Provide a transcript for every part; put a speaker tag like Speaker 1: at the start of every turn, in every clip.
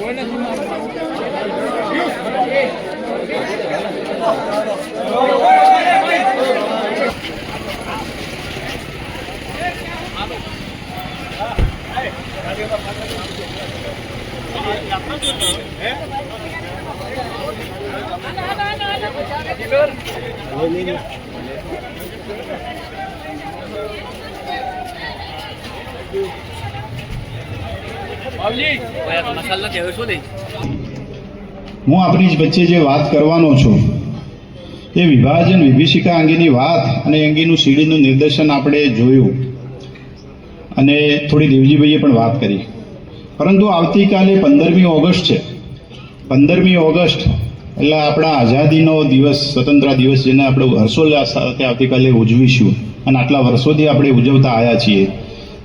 Speaker 1: મસાલા નથી હવે શું નહીં
Speaker 2: હું આપણી જ વચ્ચે જે વાત કરવાનો છું, એ વિભાજન વિભીષિકા અંગેની વાત અને અંગેનું સીડીનું નિર્દેશન આપણે જોયું અને થોડી દેવજીભાઈએ પણ વાત કરી. પરંતુ આવતીકાલે પંદરમી ઓગસ્ટ છે. પંદરમી ઓગસ્ટ એટલે આપણા આઝાદીનો દિવસ સ્વતંત્ર દિવસ જેને આપણે હર્ષોલ્લાસ સાથે આવતીકાલે ઉજવીશું અને આટલા વર્ષોથી આપણે ઉજવતા આવ્યા છીએ.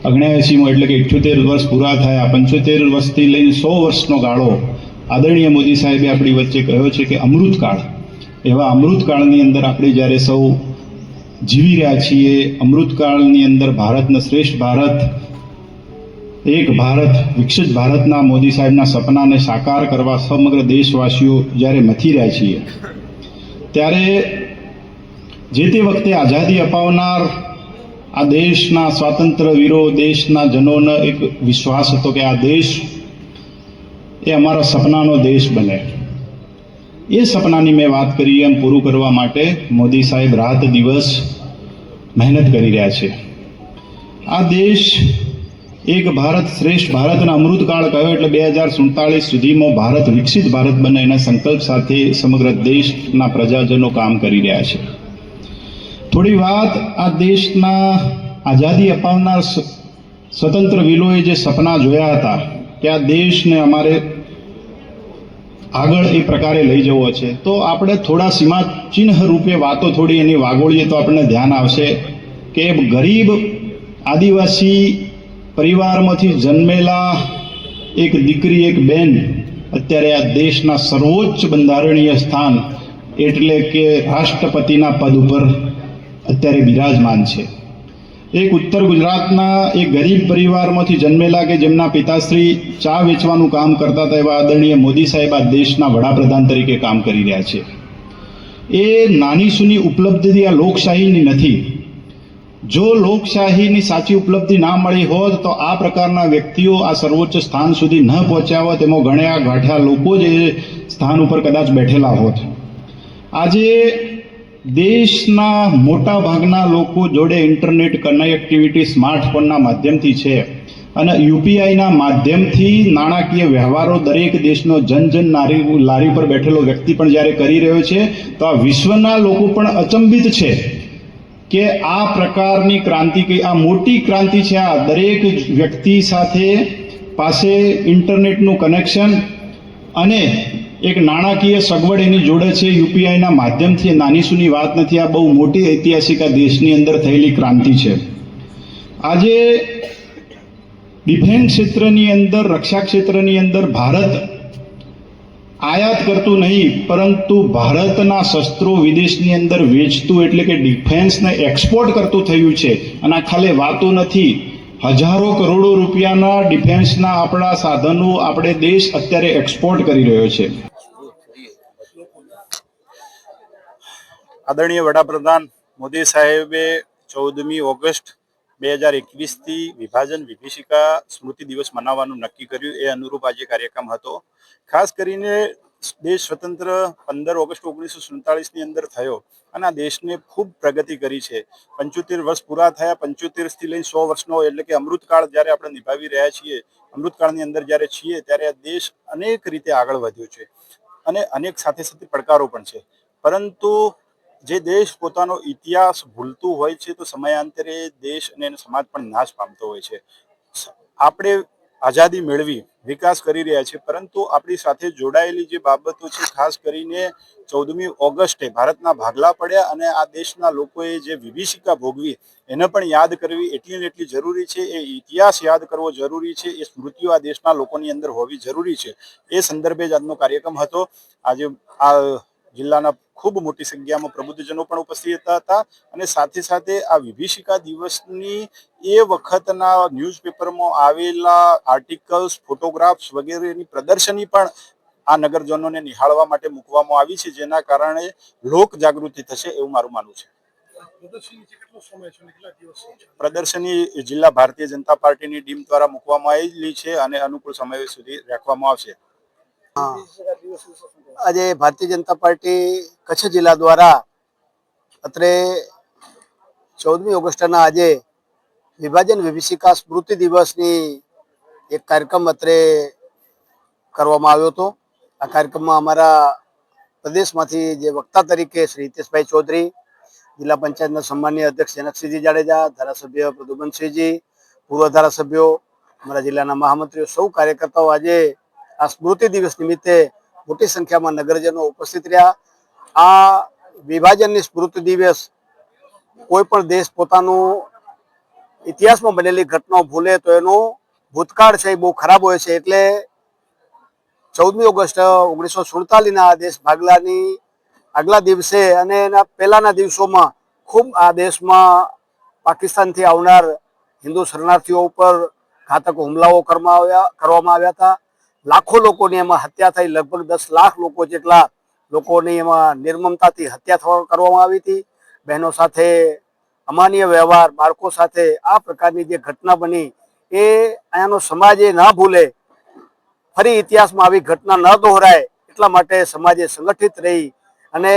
Speaker 2: અગ્નેયાસીમો એટલે કે ઇઠ્યોતેર વર્ષ પૂરા થયા, પંચોતેર વર્ષથી લઈને સો વર્ષનો ગાળો આદરણીય મોદી સાહેબે આપણી વચ્ચે કહ્યો છે કે અમૃતકાળ. એવા અમૃતકાળની અંદર આપણે જ્યારે સૌ જીવી રહ્યા છીએ, અમૃતકાળની અંદર ભારતના શ્રેષ્ઠ ભારત, એક ભારત, વિકસિત ભારતના મોદી સાહેબના સપનાને સાકાર કરવા સમગ્ર દેશવાસીઓ જ્યારે મથી રહ્યા છીએ, ત્યારે જે તે વખતે આઝાદી અપાવનાર આ દેશના સ્વાતંત્ર્ય વીરો, દેશના જનોનો એક વિશ્વાસ હતો કે આ દેશ એ અમારા સપનાનો દેશ બને. એ સપનાની મેં વાત કરી એમ પૂરું કરવા માટે મોદી સાહેબ રાત દિવસ મહેનત કરી રહ્યા છે. આ દેશ એક ભારત શ્રેષ્ઠ ભારતના અમૃતકાળ કહ્યો એટલે બે હજાર સુડતાલીસ સુધીમાં ભારત વિકસિત ભારત બને એના સંકલ્પ સાથે સમગ્ર દેશના પ્રજાજનો કામ કરી રહ્યા છે. થોડી વાત આ દેશના આઝાદી અપાવનાર સ્વતંત્ર વિલોએ જે સપના જોયા હતા કે આ દેશને અમારે આગળ એ પ્રકારે લઈ જવો છે. તો આપણે થોડા સીમા ચિહ્ન રૂપે વાતો થોડી એની વાગોળીએ તો આપણને ધ્યાન આવશે કે ગરીબ આદિવાસી પરિવારમાંથી જન્મેલા એક દીકરી, એક બેન અત્યારે આ દેશના સર્વોચ્ચ બંધારણીય સ્થાન એટલે કે રાષ્ટ્રપતિના પદ ઉપર અત્યારે બિરાજમાન છે. એક ઉત્તર ગુજરાતના એક ગરીબ પરિવારમાંથી જન્મેલા કે જેમના પિતાશ્રી ચા વેચવાનું કામ કરતા હતા એવા આદરણીય મોદી સાહેબ આ દેશના વડાપ્રધાન તરીકે કામ કરી રહ્યા છે. એ નાની સુની ઉપલબ્ધિ આ લોકશાહીની નથી. જો લોકશાહીની સાચી ઉપલબ્ધિ ના મળી હોત તો આ પ્રકારના વ્યક્તિઓ આ સર્વોચ્ચ સ્થાન સુધી ન પહોંચ્યા હોત, એમાં ગણ્યા ગાંઠ્યા લોકો જ એ સ્થાન ઉપર કદાચ બેઠેલા હોત. આજે દેશના મોટા ભાગના લોકો જોડે ઇન્ટરનેટ કનેક્ટિવિટી સ્માર્ટફોનના માધ્યમથી છે. અને યુપીઆઈના માધ્યમથી નાણાકીય વ્યવહારો દરેક દેશનો જન જન નારી લારી પર બેઠેલો વ્યક્તિ પણ જ્યારે કરી રહ્યો છે, તો આ વિશ્વના લોકો પણ અચંબિત છે કે આ પ્રકારની ક્રાંતિ કઈ આ મોટી ક્રાંતિ છે, આ દરેક વ્યક્તિ સાથે પાસે ઇન્ટરનેટનું કનેક્શન અને એક નાણાકીય સગવડ એની જોડે છે. યુપીઆઈના માધ્યમથી નાની સુની વાત નથી. આ બહુ મોટી ઐતિહાસિક આ દેશની અંદર થયેલી ક્રાંતિ છે. આજે ડિફેન્સ ક્ષેત્રની અંદર, રક્ષા ક્ષેત્રની અંદર ભારત આયાત કરતું નહીં, પરંતુ ભારતના શસ્ત્રો વિદેશની અંદર વેચતું એટલે કે ડિફેન્સને એક્સપોર્ટ કરતું થયું છે. અને આ ખાલી વાતો નથી. હજારો કરોડો રૂપિયાના ડિફેન્સના આપણા સાધનો આપણે દેશ અત્યારે એક્સપોર્ટ કરી રહ્યો છે.
Speaker 3: આદરણીય વડાપ્રધાન મોદી સાહેબે ચૌદમી ઓગસ્ટ બે હજાર એકવીસથી વિભાજન વિભીષિકા સ્મૃતિ દિવસ મનાવવાનું નક્કી કર્યું. એ અનુરૂપ આજે કાર્યક્રમ હતો. ખાસ કરીને દેશ સ્વતંત્ર પંદર ઓગસ્ટ ઓગણીસો સુડતાલીસની અંદર થયો અને આ દેશને ખૂબ પ્રગતિ કરી છે. પંચોતેર વર્ષ પૂરા થયા, પંચોતેરથી લઈને સો વર્ષનો એટલે કે અમૃતકાળ જ્યારે આપણે નિભાવી રહ્યા છીએ, અમૃતકાળની અંદર જ્યારે છીએ ત્યારે આ દેશ અનેક રીતે આગળ વધ્યો છે અને અનેક સાથે સાથે પડકારો પણ છે. પરંતુ જે દેશ પોતાનો ઇતિહાસ ભૂલતું હોય છે, તો સમયાંતરે દેશ અને સમાજ પણ નાશ પામતો હોય છે. આપણે આઝાદી મેળવી, વિકાસ કરી રહ્યા છે. પરંતુ આપણી સાથે જોડાયેલી જે બાબતો છે, ખાસ કરીને ચૌદમી ઓગસ્ટે ભારતના ભાગલા પડ્યા અને આ દેશના લોકોએ જે વિભીષિકા ભોગવી, એને પણ યાદ કરવી એટલી ને એટલી જરૂરી છે. એ ઇતિહાસ યાદ કરવો જરૂરી છે. એ સ્મૃતિઓ આ દેશના લોકોની અંદર હોવી જરૂરી છે. એ સંદર્ભે જ આજનો કાર્યક્રમ હતો. આજે આ જિલ્લાના ખૂબ મોટી સંખ્યામાં પ્રબુદ્ધજનો પણ ઉપસ્થિત હતા અને સાથે સાથે આ વિભીષિકા દિવસની એ વખતના ન્યૂઝપેપરમાં આવેલા આર્ટિકલ્સ ફોટોગ્રાફ્સ વગેરેની પ્રદર્શની પણ આ નગરજનોને નિહાળવા માટે મૂકવામાં આવી છે જેના કારણે લોક જાગૃતિ થશે એવું મારું માનવું છે. પ્રદર્શની જિલ્લા ભારતીય જનતા પાર્ટીની ટીમ દ્વારા મૂકવામાં આવેલી છે અને અનુકૂળ સમય સુધી રાખવામાં આવશે.
Speaker 1: આજે ભારતીય જનતા પાર્ટી કચ્છ જિલ્લા દ્વારા અત્રે ચૌદમી ઓગસ્ટના આજે વિભાજન વિભીષિકા સ્મૃતિ દિવસની એક કાર્યક્રમ અત્રે કરવામાં આવ્યો હતો. આ કાર્યક્રમમાં અમારા પ્રદેશમાંથી જે વક્તા તરીકે શ્રી હિતેશભાઈ ચૌધરી, જિલ્લા પંચાયતના સન્માનીય અધ્યક્ષ જનકસિંહજી જાડેજા, ધારાસભ્ય પ્રદુબનસિંહજી પૂર્વ ધારાસભ્યો, અમારા જિલ્લાના મહામંત્રીઓ, સૌ કાર્યકર્તાઓ આજે આ સ્મૃતિ દિવસ નિમિત્તે મોટી સંખ્યામાં નગરજનો ઉપસ્થિત રહ્યા. આ વિભાજનની સ્મૃતિ દિવસ કોઈ પણ દેશ પોતાનું ઇતિહાસમાં બનેલી ઘટનાઓ ભૂલે તો એનો ભૂતકાળ છે એ બહુ ખરાબ હોય છે. એટલે ચૌદમી ઓગસ્ટ ઓગણીસો સુડતાલીસના આ દેશ ભાગલાની આગલા દિવસે અને એના પહેલાના દિવસોમાં ખૂબ આ દેશમાં પાકિસ્તાનથી આવનાર હિન્દુ શરણાર્થીઓ ઉપર ઘાતક હુમલાઓ કરવામાં આવ્યા કરવામાં આવ્યા હતા. લાખો લોકોની એમાં હત્યા થઈ, લગભગ દસ લાખ લોકો જેટલા લોકોની એમાં નિર્મમતાથી હત્યા કરવામાં આવી હતી. બહેનો સાથે અમાન્ય વ્યવહાર, બાળકો સાથે આ પ્રકારની જે ઘટના બની, એ અહીંયાનો સમાજ એ ના ભૂલે. ફરી ઇતિહાસમાં આવી ઘટના ન દોહરાય, એટલા માટે સમાજે સંગઠિત રહી અને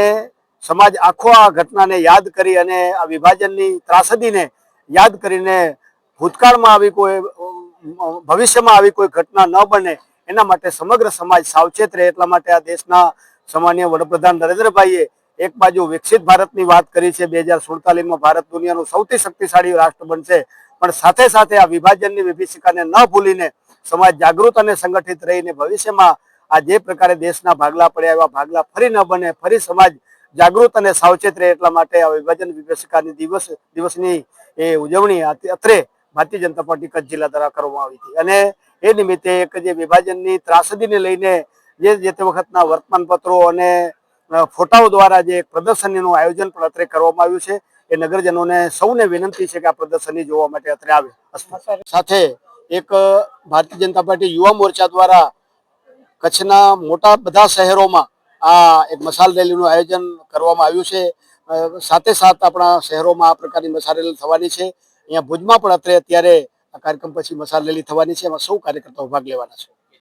Speaker 1: સમાજ આખો આ ઘટનાને યાદ કરી અને આ વિભાજનની ત્રાસદીને યાદ કરીને ભૂતકાળમાં આવી કોઈ ભવિષ્યમાં આવી કોઈ ઘટના ન બને એના માટે સમગ્ર સમાજ સાવચેત રહે એટલા માટે આ દેશના સામાન્ય વડાપ્રધાન નરેન્દ્રભાઈએ એક બાજુ વિકસિત ભારતની વાત કરી છે બે હજાર સુડતાલીસમાં ભારત દુનિયાનું સૌથી શક્તિશાળી રાષ્ટ્ર બનશે. પણ સાથે સાથે આ વિભાજનની વિભીષિકાને ન ભૂલીને સમાજ જાગૃત અને સંગઠિત રહીને ભવિષ્યમાં આ જે પ્રકારે દેશના ભાગલા પડ્યા એવા ભાગલા ફરી ન બને, ફરી સમાજ જાગૃત અને સાવચેત રહે એટલા માટે આ વિભાજન વિભીષિકાની દિવસ, દિવસની એ ઉજવણી અત્રે ભારતીય જનતા પાર્ટી કચ્છ જિલ્લા દ્વારા કરવામાં આવી હતી. અને એ નિમિત્તે એક જે વિભાજનની ત્રાસદીને લઈને જે જે તે વખતના વર્તમાનપત્રો અને ફોટાઓ દ્વારા જે પ્રદર્શનીનું આયોજન પણ અત્રે કરવામાં આવ્યું છે. એ નગરજનોને સૌને વિનંતી છે કે આ પ્રદર્શની જોવા માટે અત્રે આવે. સાથે એક ભારતીય જનતા પાર્ટી યુવા મોરચા દ્વારા કચ્છના મોટા બધા શહેરોમાં આ એક મસાલ રેલીનું આયોજન કરવામાં આવ્યું છે. સાથે સાથ આપણા શહેરોમાં આ પ્રકારની મસાલ રેલી થવાની છે. અહીંયા ભુજમાં પણ અત્રે અત્યારે કાર્યક્રમ પછી મસાલ રેલી થવાની છે એમાં સૌ કાર્યકર્તાઓ ભાગ લેવાના છે.